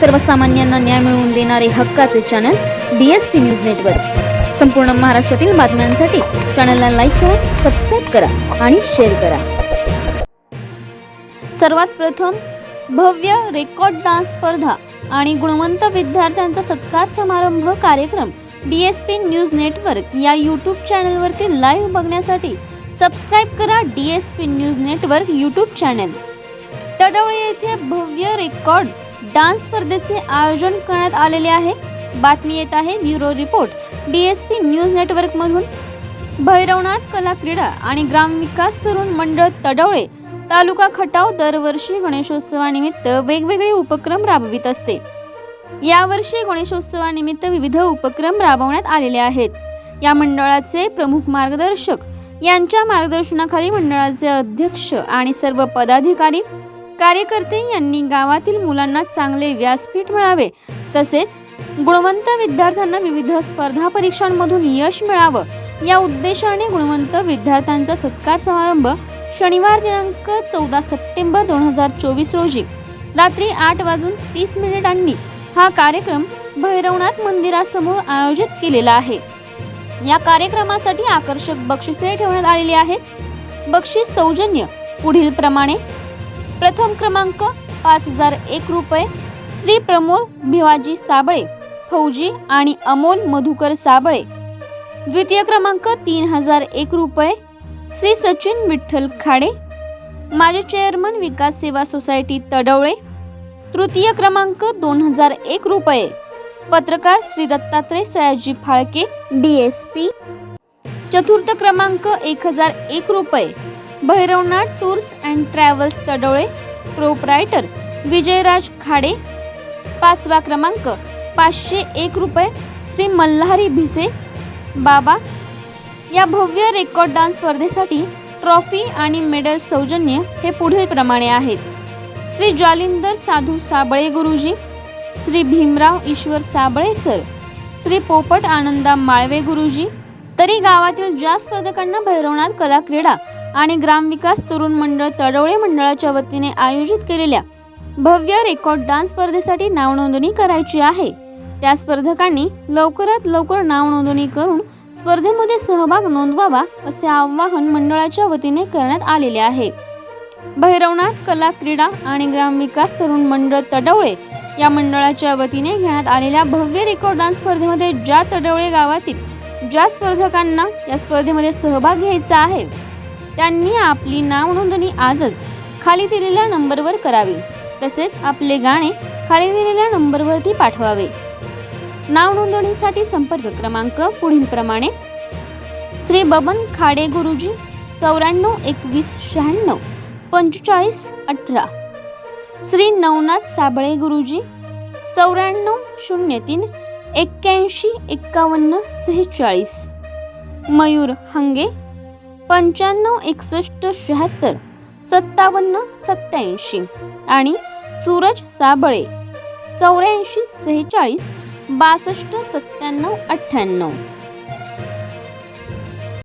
सर्वसामान्यांना न्याय मिळवून देणारे हक्काचे channel D S P news network संपूर्ण महाराष्ट्रातील बातम्यांसाठी चॅनलला लाईक करा सबस्क्राईब करा आणि शेअर करा. सर्वात प्रथम भव्य रेकॉर्ड डान्स स्पर्धा आणि गुणवंत विद्यार्थ्यांचा सत्कार समारंभ कार्यक्रम D S P news network या यूट्यूब चॅनलवरती लाईव्ह बघण्यासाठी सबस्क्राईब करा D S P news network YouTube channel Tadwale येथे भव्य रेकॉर्ड डान्स स्पर्धेचे आयोजन करण्यात आलेले आहे. बातमी येत आहे bureau report. D S P news नेटवर्कमधून Bhairavnath कला क्रीडा आणि ग्रामविकास तरुण मंडळ तडवळे तालुका खटाव दरवर्षी गणेशोत्सवानिमित्त वेगवेगळे उपक्रम राबवित असते. यावर्षी गणेशोत्सवानिमित्त विविध उपक्रम राबवण्यात आलेले आहेत. या मंडळाचे प्रमुख मार्गदर्शक यांच्या मार्गदर्शनाखाली मंडळाचे अध्यक्ष आणि सर्व पदाधिकारी कार्यकर्ते यांनी गावातील मुलांना चांगले व्यासपीठ मिळावे. तसेच गुणवंत विद्यार्थ्यांना विविध स्पर्धा परीक्षांमधून यश मिळावं. या उद्देशाने गुणवंत विद्यार्थ्यांचा सत्कार समारंभ शनिवार दिनांक चौदा सप्टेंबर दोन हजार चोवीस रोजी रात्री आठ वाजून तीस मिनिटांनी हा कार्यक्रम भैरवनाथ मंदिरासमोर आयोजित केलेला आहे. या कार्यक्रमासाठी आकर्षक बक्षिसे ठेवण्यात आलेली आहेत. बक्षीस सौजन्य पुढील प्रमाणे प्रथम क्रमांक पाच हजार एक रुपये. श्री प्रमोद भिवाजी साबळे फौजी आणि अमोल मधुकर साबळे. द्वितीय क्रमांक तीन हजार एक रुपये. श्री सचिन विठ्ठल खाडे माजी चेअरमन विकास सेवा सोसायटी तडवळे. तृतीय क्रमांक दोन हजार एक रुपये. पत्रकार Shri Dattatray Sayaji Phalke D S P चतुर्थ क्रमांक एक हजार एक रुपये. Bhairavnath tours and travels Tadole proprietor Vijayraj Khade पाचवा क्रमांक पाचशे एक रुपये श्री मल्हारी भिसे बाबा. या भव्य रेकॉर्ड डान्स स्पर्धेसाठी ट्रॉफी आणि मेडल सौजन्य हे पुढील प्रमाणे आहेत. श्री ज्वालिंदर साधू साबळे गुरुजी श्री भीमराव ईश्वर साबळे सर श्री पोपट आनंदा माळवे गुरुजी तरी गावातील ज्या स्पर्धकांना भैरवनाथ कला क्रीडा आणि ग्रामविकास तरुण मंडळ तडवळे मंडळाच्या वतीने आयोजित केलेल्या भव्य रेकॉर्ड डान्स स्पर्धेसाठी नावनोंदणी करायची आहे. त्या स्पर्धकांनी लवकरात लवकर नावनोंदणी करून स्पर्धेमध्ये सहभाग नोंदवावा असे आवाहन मंडळाच्या वतीने करण्यात आलेले आहे. भैरवनाथ कला क्रीडा आणि ग्रामविकास तरुण मंडळ तडवळे या मंडळाच्या वतीने घेण्यात आलेल्या भव्य रेकॉर्ड डान्स स्पर्धेमध्ये ज्या तडवळे गावातील ज्या स्पर्धकांना या स्पर्धेमध्ये सहभाग घ्यायचा आहे त्यांनी आपली नाव नोंदणी आजच खाली दिलेल्या नंबरवर करावी. तसेच आपले गाणे खाली दिलेल्या नंबरवरती पाठवावे. नाव नोंदणीसाठी संपर्क क्रमांक पुढील प्रमाणे श्री बबन खाडे गुरुजी चौऱ्याण्णव एकवीस शहाण्णव पंचेचाळीस अठरा. श्री नवनाथ साबळे गुरुजी चौऱ्याण्णव शून्य तीन एक्क्याऐंशी एक्कावन्न सेहेचाळीस. मयूर हंगे पंच्याण्णव एकसष्ट शहात्तर सत्तावन्न सत्याऐंशी आणि सूरज साबळे चौऱ्याऐंशी सेहेचाळीस बासष्ट सत्त्याण्णव अठ्ठ्याण्णव.